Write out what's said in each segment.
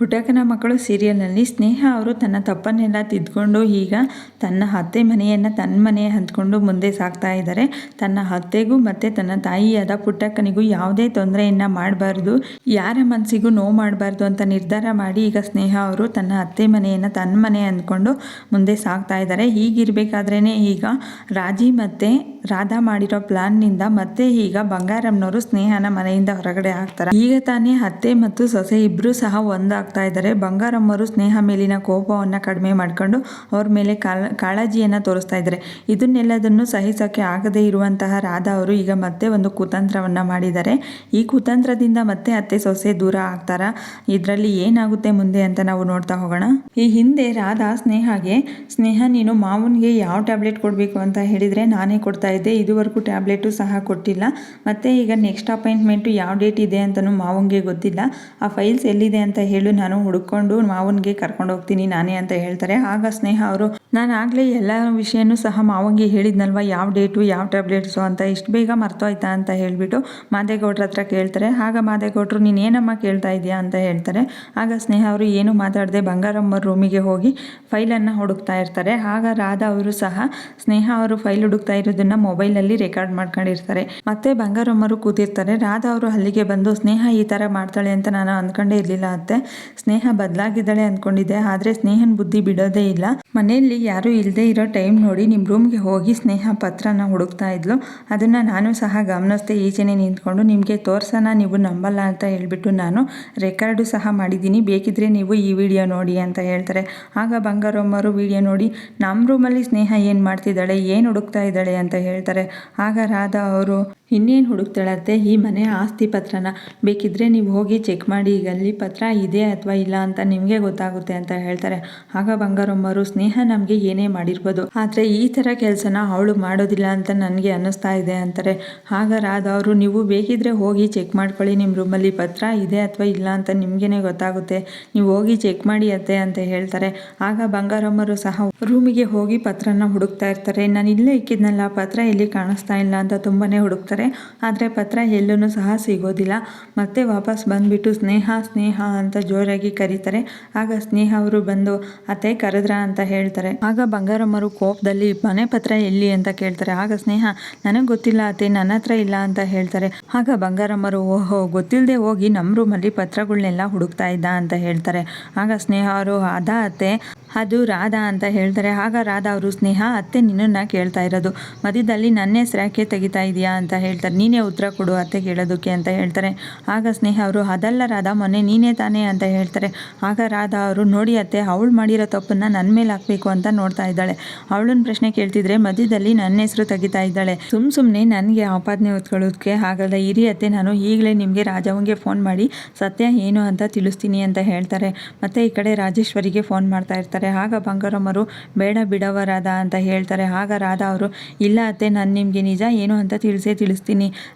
ಪುಟಕನ ಮಕ್ಕಳು ಸೀರಿಯಲ್ನಲ್ಲಿ ಸ್ನೇಹ ಅವರು ತನ್ನ ತಪ್ಪನ್ನೆಲ್ಲ ತಿದ್ಕೊಂಡು ಈಗ ತನ್ನ ಅತ್ತೆ ಮನೆಯನ್ನು ತನ್ನ ಮನೆ ಅಂದ್ಕೊಂಡು ಮುಂದೆ ಸಾಗ್ತಾ ಇದ್ದಾರೆ. ತನ್ನ ಅತ್ತೆಗೂ ಮತ್ತು ತನ್ನ ತಾಯಿಯಾದ ಪುಟ್ಟಕ್ಕನಿಗೂ ಯಾವುದೇ ತೊಂದರೆಯನ್ನು ಮಾಡಬಾರ್ದು, ಯಾರ ಮನಸ್ಸಿಗೂ ನೋವು ಮಾಡಬಾರ್ದು ಅಂತ ನಿರ್ಧಾರ ಮಾಡಿ ಈಗ ಸ್ನೇಹ ಅವರು ತನ್ನ ಅತ್ತೆ ಮನೆಯನ್ನು ತನ್ನ ಮನೆ ಅಂದ್ಕೊಂಡು ಮುಂದೆ ಸಾಗ್ತಾ ಇದ್ದಾರೆ. ಹೀಗಿರಬೇಕಾದ್ರೇ ಈಗ ರಾಜಿ ಮತ್ತು ರಾಧಾ ಮಾಡಿರೋ ಪ್ಲಾನ್ನಿಂದ ಮತ್ತೆ ಈಗ ಬಂಗಾರಮ್ಮನವರು ಸ್ನೇಹನ ಮನೆಯಿಂದ ಹೊರಗಡೆ ಹಾಕ್ತಾರೆ. ಈಗ ತಾನೇ ಅತ್ತೆ ಮತ್ತು ಸೊಸೆ ಇಬ್ಬರು ಸಹ ಒಂದಾಗ್ತಾ ಇದ್ದಾರೆ. ಬಂಗಾರಮ್ಮರು ಸ್ನೇಹ ಮೇಲಿನ ಕೋಪವನ್ನು ಕಡಿಮೆ ಮಾಡ್ಕೊಂಡು ಅವ್ರ ಮೇಲೆ ಕಾಳಜಿಯನ್ನ ತೋರಿಸ್ತಾ ಇದ್ದಾರೆ. ಇದನ್ನೆಲ್ಲದನ್ನು ಸಹಿಸೋಕ್ಕೆ ಆಗದೇ ಇರುವಂತಹ ರಾಧಾ ಅವರು ಈಗ ಮತ್ತೆ ಒಂದು ಕುತಂತ್ರವನ್ನು ಮಾಡಿದ್ದಾರೆ. ಈ ಕುತಂತ್ರದಿಂದ ಮತ್ತೆ ಅತ್ತೆ ಸೊಸೆ ದೂರ ಆಗ್ತಾರ? ಇದರಲ್ಲಿ ಏನಾಗುತ್ತೆ ಮುಂದೆ ಅಂತ ನಾವು ನೋಡ್ತಾ ಹೋಗೋಣ. ಈ ಹಿಂದೆ ರಾಧಾ ಸ್ನೇಹಗೆ, ಸ್ನೇಹ, ನೀನು ಮಾವನಿಗೆ ಯಾವ ಟ್ಯಾಬ್ಲೆಟ್ ಕೊಡಬೇಕು? ಅಂತ ಹೇಳಿದರೆ ನಾನೇ ಕೊಡ್ತಾ ಇದ್ದೆ ಇದುವರೆಗೂ ಟ್ಯಾಬ್ಲೆಟು ಸಹ ಕೊಟ್ಟಿಲ್ಲ. ಮತ್ತು ಈಗ ನೆಕ್ಸ್ಟ್ ಅಪಾಯಿಂಟ್ಮೆಂಟು ಯಾವ ಡೇಟ್ ಇದೆ ಅಂತಲೂ ಮಾವನಿಗೆ ಗೊತ್ತಿಲ್ಲ. ಆ ಫೈಲ್ಸ್ ಎಲ್ಲಿದೆ ಅಂತ ಹೇಳು. ನಾನು ಹುಡುಕೊಂಡು ಮಾವನಿಗೆ ಕರ್ಕೊಂಡು ಹೋಗ್ತೀನಿ, ನಾನೇ ಅಂತ ಹೇಳ್ತಾರೆ. ಆಗ ಸ್ನೇಹ ಅವರು, ನಾನು ಆಗಲೇ ಎಲ್ಲ ವಿಷಯನೂ ಸಹ ಮಾವನಿಗೆ ಹೇಳಿದ್ನಲ್ವ? ಯಾವ ಡೇಟು, ಯಾವ ಟ್ಯಾಬ್ಲೆಟ್ಸು ಅಂತ? ಇಷ್ಟು ಬೇಗ ಮರ್ತೋಯ್ತಾ? ಅಂತ ಹೇಳಿಬಿಟ್ಟು ಮಾದೇಗೌಡ್ರ ಹತ್ರ ಕೇಳ್ತಾರೆ. ಆಗ ಮಾದೇಗೌಡ್ರು, ನೀನು ಏನಮ್ಮ ಕೇಳ್ತಾ ಇದೆಯಾ ಅಂತ ಹೇಳ್ತಾರೆ. ಆಗ ಸ್ನೇಹ ಅವರು, ಏನು ಮಾತಾಡದೆ? ಬಂಗಾರಮ್ಮ ರೂಮಿಗೆ ಹೋಗಿ ಫೈಲನ್ನು ಹುಡುಕ್ತಾ ಇರ್ತಾರೆ. ಆಗ ರಾಧಾ ಅವರು ಸಹ, ಸ್ನೇಹ ಅವರು ಫೈಲ್ ಹುಡುಕ್ತಾ ಇರೋದನ್ನ ಮೊಬೈಲಲ್ಲಿ ರೆಕಾರ್ಡ್ ಮಾಡ್ಕೊಂಡಿರ್ತಾರೆ. ಮತ್ತೆ ಬಂಗಾರಮ್ಮರು ಕೂತಿರ್ತಾರೆ. ರಾಧಾ ಅವರು ಅಲ್ಲಿಗೆ ಬಂದು, ಸ್ನೇಹ ಈ ಥರ ಮಾಡ್ತಾಳೆ ಅಂತ ನಾನು ಅಂದ್ಕೊಂಡೇ ಇರಲಿಲ್ಲ ಅತ್ತೆ. ಸ್ನೇಹ ಬದಲಾಗಿದ್ದಾಳೆ ಅಂದ್ಕೊಂಡಿದ್ದೆ ಆದರೆ ಸ್ನೇಹನ ಬುದ್ಧಿ ಬಿಡೋದೇ ಇಲ್ಲ. ಮನೆಯಲ್ಲಿ ಯಾರೂ ಇಲ್ಲದೆ ಇರೋ ಟೈಮ್ ನೋಡಿ ನಿಮ್ಮ ರೂಮ್ಗೆ ಹೋಗಿ ಸ್ನೇಹ ಪತ್ರನ ಹುಡುಕ್ತಾ ಇದ್ಲು. ಅದನ್ನು ನಾನು ಸಹ ಗಮನಿಸ್ದೆ. ಈಚೆನೆ ನಿಂತ್ಕೊಂಡು, ನಿಮಗೆ ತೋರ್ಸೋಣ, ನೀವು ನಂಬಲ್ಲ ಅಂತ ಹೇಳ್ಬಿಟ್ಟು ನಾನು ರೆಕಾರ್ಡು ಸಹ ಮಾಡಿದ್ದೀನಿ. ಬೇಕಿದ್ರೆ ನೀವು ಈ ವಿಡಿಯೋ ನೋಡಿ ಅಂತ ಹೇಳ್ತಾರೆ. ಆಗ ಬಂಗಾರಮ್ಮರು ವಿಡಿಯೋ ನೋಡಿ ನಮ್ಮ ರೂಮಲ್ಲಿ ಸ್ನೇಹ ಏನು ಮಾಡ್ತಿದ್ದಾಳೆ? ಏನು ಹುಡುಕ್ತಾ ಇದ್ದಾಳೆ? ಅಂತ ಹೇಳ್ತಾರೆ. ಆಗ ರಾಧಾ ಅವರು ಇನ್ನೇನು ಹುಡುಕ್ತಾಳತ್ತೆ? ಈ ಮನೆ ಆಸ್ತಿ ಪತ್ರನ ಬೇಕಿದ್ದರೆ ನೀವು ಹೋಗಿ ಚೆಕ್ ಮಾಡಿ, ಈಗ ಅಲ್ಲಿ ಪತ್ರ ಇದೆ ಅಥವಾ ಇಲ್ಲ ಅಂತ ನಿಮಗೆ ಗೊತ್ತಾಗುತ್ತೆ ಅಂತ ಹೇಳ್ತಾರೆ. ಆಗ ಬಂಗಾರಮ್ಮರು, ಸ್ನೇಹ ನಮಗೆ ಏನೇ ಮಾಡಿರ್ಬೋದು. ಆದರೆ ಈ ಥರ ಕೆಲಸನ ಅವಳು ಮಾಡೋದಿಲ್ಲ ಅಂತ ನನಗೆ ಅನ್ನಿಸ್ತಾ ಇದೆ ಅಂತಾರೆ. ಆಗ ರಾಧಾ ಅವರು, ನೀವು ಬೇಕಿದ್ರೆ ಹೋಗಿ ಚೆಕ್ ಮಾಡ್ಕೊಳ್ಳಿ ನಿಮ್ಮ ರೂಮಲ್ಲಿ ಪತ್ರ ಇದೆ ಅಥವಾ ಇಲ್ಲ ಅಂತ ನಿಮಗೇ ಗೊತ್ತಾಗುತ್ತೆ. ನೀವು ಹೋಗಿ ಚೆಕ್ ಮಾಡಿ ಅತ್ತೆ ಅಂತ ಹೇಳ್ತಾರೆ. ಆಗ ಬಂಗಾರಮ್ಮರು ಸಹ ರೂಮಿಗೆ ಹೋಗಿ ಪತ್ರನ ಹುಡುಕ್ತಾ ಇರ್ತಾರೆ. ನಾನು ಇಲ್ಲೇ ಇಕ್ಕಿದ್ನಲ್ಲ, ಪತ್ರ ಎಲ್ಲಿ ಕಾಣಿಸ್ತಾ ಇಲ್ಲ ಅಂತ ತುಂಬಾ ಹುಡುಕ್ತಾರೆ. ಆದರೆ ಪತ್ರ ಎಲ್ಲೂ ಸಹ ಸಿಗೋದಿಲ್ಲ. ಮತ್ತೆ ವಾಪಸ್ ಬಂದುಬಿಟ್ಟು ಸ್ನೇಹ ಸ್ನೇಹ ಅಂತ ಜೋರಾಗಿ ಕರೀತಾರೆ. ಆಗ ಸ್ನೇಹ ಅವರು ಬಂದು, ಅತ್ತೆ ಕರೆದ್ರ ಅಂತ ಹೇಳ್ತಾರೆ. ಆಗ ಬಂಗಾರಮ್ಮರು ಕೋಪದಲ್ಲಿ, ಮನೆ ಪತ್ರ ಎಲ್ಲಿ ಅಂತ ಕೇಳ್ತಾರೆ. ಆಗ ಸ್ನೇಹ, ನನಗೆ ಗೊತ್ತಿಲ್ಲ ಅತ್ತೆ, ನನ್ನ ಹತ್ರ ಇಲ್ಲ ಅಂತ ಹೇಳ್ತಾರೆ. ಆಗ ಬಂಗಾರಮ್ಮರು ಓಹೋ ಗೊತ್ತಿಲ್ಲದೆ ಹೋಗಿ ನಮ್ಮ ರೂಮಲ್ಲಿ ಪತ್ರಗಳನ್ನೆಲ್ಲ ಹುಡುಕ್ತಾ ಇದ್ದ ಅಂತ ಹೇಳ್ತಾರೆ. ಆಗ ಸ್ನೇಹ ಅವರು, ಅದ ಅತ್ತೆ, ಅದು ರಾಧಾ ಅಂತ ಹೇಳ್ತಾರೆ. ಆಗ ರಾಧಾ ಅವರು, ಸ್ನೇಹ, ಅತ್ತೆ ನಿನ್ನನ್ನು ಕೇಳ್ತಾ ಇರೋದು. ಮಧ್ಯದಲ್ಲಿ ನನ್ನ ಹೆಸರು ಯಾಕೆ ತೆಗಿತಾ ಇದೆಯಾ ಅಂತ ಹೇಳ್ತಾರೆ, ನೀನೇ ಉತ್ತರ ಕೊಡು ಅತ್ತೆ ಕೇಳೋದಕ್ಕೆ ಅಂತ ಹೇಳ್ತಾರೆ. ಆಗ ಸ್ನೇಹ ಅವರು, ಅದಲ್ಲ ರಾಧಾ, ಮೊನ್ನೆ ನೀನೇ ತಾನೇ ಅಂತ ಹೇಳ್ತಾರೆ. ಆಗ ರಾಧಾ ಅವರು, ನೋಡಿ ಅತ್ತೆ, ಅವಳು ಮಾಡಿರೋ ತಪ್ಪನ್ನು ನನ್ನ ಮೇಲೆ ಹಾಕಬೇಕು ಅಂತ ನೋಡ್ತಾ ಇದ್ದಾಳೆ. ಅವಳನ್ನ ಪ್ರಶ್ನೆ ಕೇಳ್ತಿದ್ರೆ ಮಧ್ಯದಲ್ಲಿ ನನ್ನ ಹೆಸರು ತೆಗಿತಾ ಇದ್ದಾಳೆ. ಸುಮ್ ಸುಮ್ಮನೆ ನನಗೆ ಆಪಾದನೆ ಹೊತ್ಕೊಳ್ಳೋದಕ್ಕೆ ಆಗಲ್ಲ. ಇರಿ ಅತ್ತೆ, ನಾನು ಈಗಲೇ ನಿಮಗೆ ರಾಜವಂಗೆ ಫೋನ್ ಮಾಡಿ ಸತ್ಯ ಏನು ಅಂತ ತಿಳಿಸ್ತೀನಿ ಅಂತ ಹೇಳ್ತಾರೆ. ಮತ್ತು ಈ ಕಡೆ ರಾಜೇಶ್ವರಿಗೆ ಫೋನ್ ಮಾಡ್ತಾ ಇರ್ತಾರೆ. ಆಗ ಬಂಗಾರಮ್ಮರು, ಬೇಡ ಬಿಡವರಾದ ಅಂತ ಹೇಳ್ತಾರೆ. ಆಗ ರಾಧಾ ಅವರು, ಇಲ್ಲ ಅತ್ತೆ, ನಾನು ನಿಮಗೆ ನಿಜ ಏನು ಅಂತ ತಿಳಿಸೇ ತಿಳಿಸ್ತೀನಿ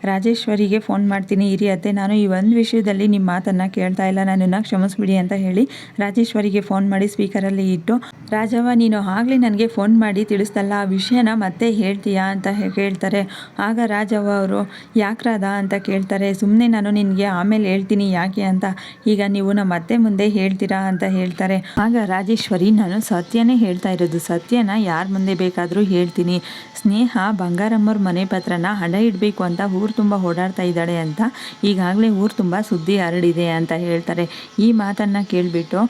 ರಾಜೇಶ್ವರಿಗೆ ಫೋನ್ ಮಾಡ್ತೀನಿ. ಇರಿ ಅತ್ತೆ, ನಾನು ಈ ಒಂದು ವಿಷಯದಲ್ಲಿ ನಿಮ್ಮ ಮಾತನ್ನು ಕೇಳ್ತಾ ಇಲ್ಲ. ನನ್ನನ್ನು ಕ್ಷಮಿಸ್ಬಿಡಿ ಅಂತ ಹೇಳಿ ರಾಜೇಶ್ವರಿಗೆ ಫೋನ್ ಮಾಡಿ ಸ್ಪೀಕರಲ್ಲಿ ಇಟ್ಟು ರಾಜವ್ವ, ನೀನು ಆಗಲೇ ನನಗೆ ಫೋನ್ ಮಾಡಿ ತಿಳಿಸ್ತಲ್ಲ ಆ ವಿಷಯನ ಮತ್ತೆ ಹೇಳ್ತೀಯಾ ಅಂತ ಕೇಳ್ತಾರೆ. ಆಗ ರಾಜವ್ವ ಅವರು ಯಾಕೆ ಅಂತ ಕೇಳ್ತಾರೆ. ಸುಮ್ಮನೆ ನಾನು ನಿನಗೆ ಆಮೇಲೆ ಹೇಳ್ತೀನಿ ಯಾಕೆ ಅಂತ. ಈಗ ನೀವು ನಮ್ಮ ಅತ್ತೆ ಮುಂದೆ ಹೇಳ್ತೀರಾ ಅಂತ ಹೇಳ್ತಾರೆ. ಆಗ ರಾಜೇಶ್ವರಿ, ನಾನು ಸತ್ಯನೇ ಹೇಳ್ತಾ ಇರೋದು. ಸತ್ಯನ ಯಾರ ಮುಂದೆ ಬೇಕಾದರೂ ಹೇಳ್ತೀನಿ. ಸ್ನೇಹ ಬಂಗಾರಮ್ಮರ ಮನೆ ಪತ್ರನ ಹಣ ಇಡಬೇಕು ಅಂತ ಊರು ತುಂಬ ಓಡಾಡ್ತಾ ಇದ್ದಾಳೆ ಅಂತ ಈಗಾಗಲೇ ಊರು ತುಂಬ ಸುದ್ದಿ ಹರಡಿದೆ ಅಂತ ಹೇಳ್ತಾರೆ. ಈ ಮಾತನ್ನು ಕೇಳಿಬಿಟ್ಟು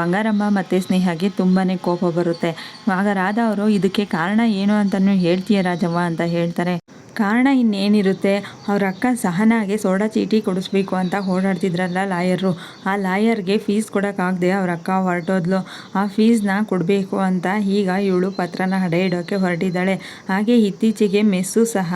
ಬಂಗಾರಮ್ಮ ಮತ್ತು ಸ್ನೇಹಗೆ ತುಂಬಾ ಕೋಪ ಬರುತ್ತೆ. ಆಗ ರಾಧಾ ಅವರು ಇದಕ್ಕೆ ಕಾರಣ ಏನು ಅಂತಲೂ ಹೇಳ್ತೀಯ ರಾಜವ್ವ ಅಂತ ಹೇಳ್ತಾರೆ. ಕಾರಣ ಇನ್ನೇನಿರುತ್ತೆ? ಅವ್ರ ಅಕ್ಕ ಸಹನಾಗೆ ಸೋಡಾ ಚೀಟಿ ಕೊಡಿಸ್ಬೇಕು ಅಂತ ಓಡಾಡ್ತಿದ್ರಲ್ಲ ಲಾಯರು. ಆ ಲಾಯರ್ಗೆ ಫೀಸ್ ಕೊಡೋಕ್ಕಾಗದೆ ಅವ್ರ ಅಕ್ಕ ಹೊರಟೋದ್ಲು. ಆ ಫೀಸ್ನ ಕೊಡಬೇಕು ಅಂತ ಈಗ ಇವಳು ಪತ್ರನ ಹಡೆ ಇಡೋಕ್ಕೆ ಹೊರಟಿದ್ದಾಳೆ. ಹಾಗೆ ಇತ್ತೀಚೆಗೆ ಮೆಸ್ಸು ಸಹ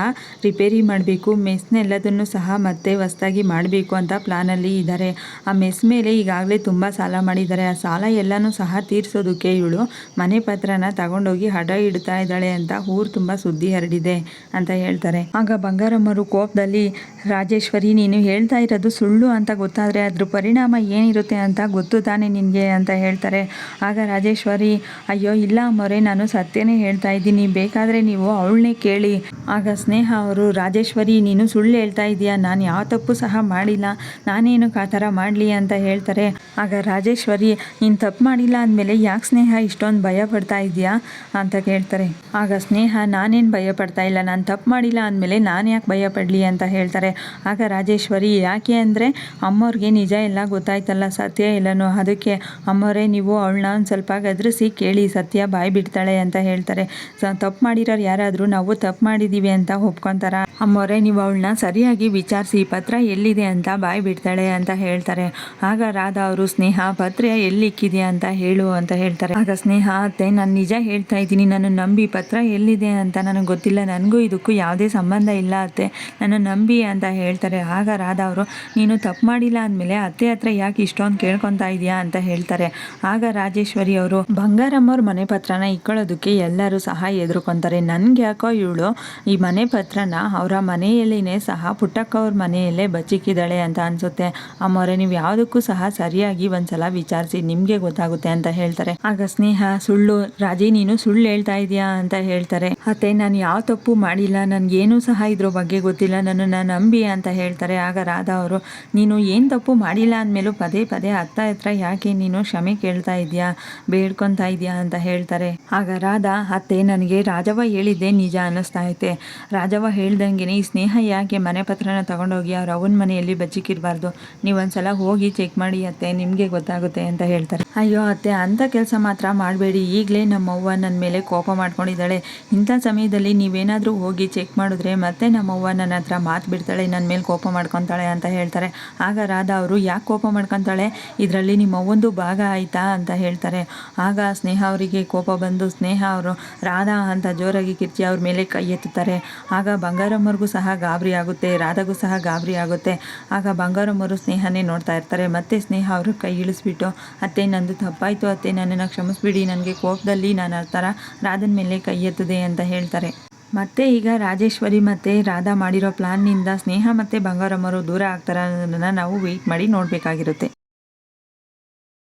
ರಿಪೇರಿ ಮಾಡಬೇಕು. ಮೆಸ್ನೆಲ್ಲದನ್ನು ಸಹ ಮತ್ತೆ ಹೊಸ್ದಾಗಿ ಮಾಡಬೇಕು ಅಂತ ಪ್ಲಾನಲ್ಲಿ ಇದ್ದಾರೆ. ಆ ಮೆಸ್ ಮೇಲೆ ಈಗಾಗಲೇ ತುಂಬ ಸಾಲ ಮಾಡಿದ್ದಾರೆ. ಆ ಸಾಲ ಎಲ್ಲನೂ ಸಹ ತೀರಿಸೋದಕ್ಕೆ ಇವಳು ಮನೆ ಪತ್ರನ ತಗೊಂಡೋಗಿ ಹಡ ಇಡ್ತಾ ಇದ್ದಾಳೆ ಅಂತ ಊರು ತುಂಬ ಸುದ್ದಿ ಹರಡಿದೆ ಅಂತ ಹೇಳ್ತಾರೆ ಹೇಳ್ತಾರೆ. ಆಗ ಬಂಗಾರಮ್ಮರು ಕೋಪದಲ್ಲಿ, ರಾಜೇಶ್ವರಿ, ನೀನು ಹೇಳ್ತಾ ಇರೋದು ಸುಳ್ಳು ಅಂತ ಗೊತ್ತಾದರೆ ಅದ್ರ ಪರಿಣಾಮ ಏನಿರುತ್ತೆ ಅಂತ ಗೊತ್ತು ತಾನೇ ನಿನಗೆ ಅಂತ ಹೇಳ್ತಾರೆ. ಆಗ ರಾಜೇಶ್ವರಿ, ಅಯ್ಯೋ, ಇಲ್ಲ ಮೊರೆ ನಾನು ಸತ್ಯನೇ ಹೇಳ್ತಾ ಇದ್ದೀನಿ, ಬೇಕಾದರೆ ನೀವು ಅವಳನ್ನೇ ಕೇಳಿ ಆಗ ಸ್ನೇಹ ಅವರು, ರಾಜೇಶ್ವರಿ, ನೀನು ಸುಳ್ಳು ಹೇಳ್ತಾ ಇದೀಯಾ? ನಾನು ಯಾವ ತಪ್ಪು ಸಹ ಮಾಡಿಲ್ಲ. ನಾನೇನು ಆ ಥರ ಮಾಡಲಿ ಅಂತ ಹೇಳ್ತಾರೆ. ಆಗ ರಾಜೇಶ್ವರಿ, ನೀನು ತಪ್ಪು ಮಾಡಿಲ್ಲ ಅಂದಮೇಲೆ ಯಾಕೆ ಸ್ನೇಹ ಇಷ್ಟೊಂದು ಭಯ ಪಡ್ತಾ ಇದೆಯಾ? ಅಂತ ಕೇಳ್ತಾರೆ. ಆಗ ಸ್ನೇಹ, ನಾನೇನು ಭಯ ಪಡ್ತಾ ಇಲ್ಲ. ನಾನು ತಪ್ಪು ಮಾಡಿಲ್ಲ ಅಂದಮೇಲೆ ನಾನು ಯಾಕೆ ಭಯ ಪಡಲಿ ಅಂತ ಹೇಳ್ತಾರೆ. ಆಗ ರಾಜೇಶ್ವರಿ, ಯಾಕೆ ಅಂದರೆ ಅಮ್ಮವ್ರಿಗೆ ನಿಜ ಎಲ್ಲ ಗೊತ್ತಾಯ್ತಲ್ಲ ಸತ್ಯ ಎಲ್ಲನೂ ಅದಕ್ಕೆ ಅಮ್ಮವರೇ ನೀವು ಅವಳನ್ನ ಒಂದು ಸ್ವಲ್ಪ ಗದರಿಸಿ ಕೇಳಿ, ಸತ್ಯ ಬಾಯಿ ಬಿಡ್ತಾಳೆ ಅಂತ ಹೇಳ್ತಾರೆ. ತಪ್ಪು ಮಾಡಿರೋರು ಯಾರಾದರೂ ನಾವು ತಪ್ಪು ಮಾಡಿದ್ದೀವಿ ಅಂತ ಒಪ್ಕೊತಾರ? ಅಮ್ಮವರೇ ನೀವು ಅವಳನ್ನ ಸರಿಯಾಗಿ ವಿಚಾರಿಸಿ, ಪತ್ರ ಎಲ್ಲಿದೆ ಅಂತ ಬಾಯಿ ಬಿಡ್ತಾಳೆ ಅಂತ ಹೇಳ್ತಾರೆ. ಆಗ ರಾಧಾ ಅವರು, ಸ್ನೇಹ, ಪತ್ರ ಎಲ್ಲಿಕ್ಕಿದೆ ಅಂತ ಹೇಳು ಅಂತ ಹೇಳ್ತಾರೆ. ಆಗ ಸ್ನೇಹ, ಅತ್ತೆ, ನಾನು ನಿಜ ಹೇಳ್ತಾ ಇದ್ದೀನಿ. ನಾನು ನಂಬಿ ಪತ್ರ ಎಲ್ಲಿದೆ ಅಂತ ನನಗೆ ಗೊತ್ತಿಲ್ಲ. ನನಗೂ ಇದಕ್ಕೂ ಯಾವುದೇ ಸಂಬಂಧ ಇಲ್ಲ ಅತ್ತೆ. ನನ್ನ ನಂಬಿ ಅಂತ ಹೇಳ್ತಾರೆ. ಆಗ ರಾಧ ಅವರು, ನೀನು ತಪ್ಪು ಮಾಡಿಲ್ಲ ಅಂದಮೇಲೆ ಅತ್ತೆ ಹತ್ರ ಯಾಕೆ ಇಷ್ಟೊಂದು ಕೇಳ್ಕೊತಾ ಇದೆಯಾ ಅಂತ ಹೇಳ್ತಾರೆ. ಆಗ ರಾಜೇಶ್ವರಿ ಅವರು, ಬಂಗಾರಮ್ಮವ್ರ ಮನೆ ಪತ್ರನ ಇಕ್ಕೊಳ್ಳೋದಕ್ಕೆ ಎಲ್ಲರೂ ಸಹ ಎದುರುಕೊಂತಾರೆ ನನಗೆ ಯಾಕೋ ಇವಳು ಈ ಮನೆ ಪತ್ರನ ಅವರ ಮನೆಯಲ್ಲಿನೇ ಸಹ ಪುಟ್ಟಕ್ಕವ್ರ ಮನೆಯಲ್ಲೇ ಬಚ್ಚಿಕ್ಕಿದ್ದಾಳೆ ಅಂತ ಅನ್ಸುತ್ತೆ. ಅಮ್ಮವ್ರೆ, ನೀವು ಯಾವುದಕ್ಕೂ ಸಹ ಸರಿಯಾಗಿ ಒಂದ್ಸಲ ವಿಚಾರಿಸಿ ನಿಮಗೆ ಗೊತ್ತಾಗುತ್ತೆ ಅಂತ ಹೇಳ್ತಾರೆ. ಆಗ ಸ್ನೇಹ, ಸುಳ್ಳು, ರಾಜಿ, ನೀನು ಸುಳ್ಳು ಹೇಳ್ತಾ ಇದೀಯಾ ಅಂತ ಹೇಳ್ತಾರೆ. ಅತ್ತೆ, ನಾನು ಯಾವ ತಪ್ಪು ಮಾಡಿಲ್ಲ. ನನಗೇನೂ ಸಹ ಇದ್ರ ಬಗ್ಗೆ ಗೊತ್ತಿಲ್ಲ. ನನ್ನನ್ನು ನಂಬಿ ಅಂತ ಹೇಳ್ತಾರೆ. ಆಗ ರಾಧಾ ಅವರು, ನೀನು ಏನು ತಪ್ಪು ಮಾಡಿಲ್ಲ ಅಂದಮೇಲೂ ಪದೇ ಪದೇ ಅತ್ತ ಹತ್ರ ಯಾಕೆ ನೀನು ಕ್ಷಮೆ ಕೇಳ್ತಾ ಇದೆಯಾ? ಬೇಡ್ಕೊತಾ ಇದೆಯಾ? ಅಂತ ಹೇಳ್ತಾರೆ. ಆಗ ರಾಧಾ, ಅತ್ತೆ, ನನಗೆ ರಾಜವ್ವ ಹೇಳಿದ್ದೆ ನಿಜ ಅನ್ನಿಸ್ತಾ ಐತೆ. ರಾಜವ್ವ ಹೇಳ್ದಂಗೆ ಈ ಸ್ನೇಹ ಯಾಕೆ ಮನೆ ಪತ್ರನ ತಗೊಂಡೋಗಿ ಅವ್ರ ಅವನ ಮನೆಯಲ್ಲಿ ಬಚ್ಚಿಕ್ಕಿರಬಾರ್ದು ನೀವೊಂದ್ಸಲ ಹೋಗಿ ಚೆಕ್ ಮಾಡಿ ಅತ್ತೆ, ನಿಮಗೆ ಗೊತ್ತಾಗುತ್ತೆ ಅಂತ ಹೇಳ್ತಾರೆ. ಅಯ್ಯೋ ಅತ್ತೆ, ಅಂಥ ಕೆಲಸ ಮಾತ್ರ ಮಾಡಬೇಡಿ. ಈಗಲೇ ನಮ್ಮವ್ವ ನನ್ನ ಮೇಲೆ ಕೋಪ ಮಾಡ್ಕೊಂಡಿದ್ದಾಳೆ. ಇಂಥ ಸಮಯದಲ್ಲಿ ನೀವೇನಾದರೂ ಹೋಗಿ ಚೆಕ್ ಮಾಡಿದ್ರೆ ಮತ್ತೆ ನಮ್ಮವ್ವ ನನ್ನ ಹತ್ರ ಮಾತು ಬಿಡ್ತಾಳೆ ನನ್ನ ಮೇಲೆ ಕೋಪ ಮಾಡ್ಕೊತಾಳೆ ಅಂತ ಹೇಳ್ತಾರೆ. ಆಗ ರಾಧಾ ಅವರು, ಯಾಕೆ ಕೋಪ ಮಾಡ್ಕೊತಾಳೆ? ಇದರಲ್ಲಿ ನಿಮ್ಮ ಅವ್ವಂದು ಭಾಗ ಆಯಿತಾ? ಅಂತ ಹೇಳ್ತಾರೆ. ಆಗ ಸ್ನೇಹ ಅವರಿಗೆ ಕೋಪ ಬಂದು, ಸ್ನೇಹ ಅವರು, ರಾಧಾ ಅಂತ ಜೋರಾಗಿ ಕಿರ್ಚಿ ಅವ್ರ ಮೇಲೆ ಕೈ ಎತ್ತುತ್ತಾರೆ. ಆಗ ಬಂಗಾರಮ್ಮರಿಗೂ ಸಹ ಗಾಬರಿ ಆಗುತ್ತೆ, ರಾಧಾಗೂ ಸಹ ಗಾಬರಿ ಆಗುತ್ತೆ. ಆಗ ಬಂಗಾರಮ್ಮರು ಸ್ನೇಹನೇ ನೋಡ್ತಾ ಇರ್ತಾರೆ. ಮತ್ತೆ ಸ್ನೇಹ ಅವರು ಕೈ ಇಳಿಸ್ಬಿಟ್ಟು, ಅತ್ತೆ, ನಂದು ತಪ್ಪಾಯಿತು ಅತ್ತೆ, ನನ್ನನ್ನು ಕ್ಷಮಿಸ್ಬಿಡಿ, ನನಗೆ ಕೋಪದಲ್ಲಿ ನಾನು ಆ ಥರ ರಾಧನ ಮೇಲೆ ಕೈ ಎತ್ತದೆ ಅಂತ ಹೇಳ್ತಾರೆ. ಮತ್ತೆ ಈಗ ರಾಜೇಶ್ವರಿ ಮತ್ತು ರಾಧಾ ಮಾಡಿರೋ ಪ್ಲಾನ್ನಿಂದ ಸ್ನೇಹ ಮತ್ತು ಬಂಗಾರಮ್ಮರು ದೂರ ಆಗ್ತಾರ ನಾವು ವೆಯ್ಟ್ ಮಾಡಿ ನೋಡಬೇಕಾಗಿರುತ್ತೆ.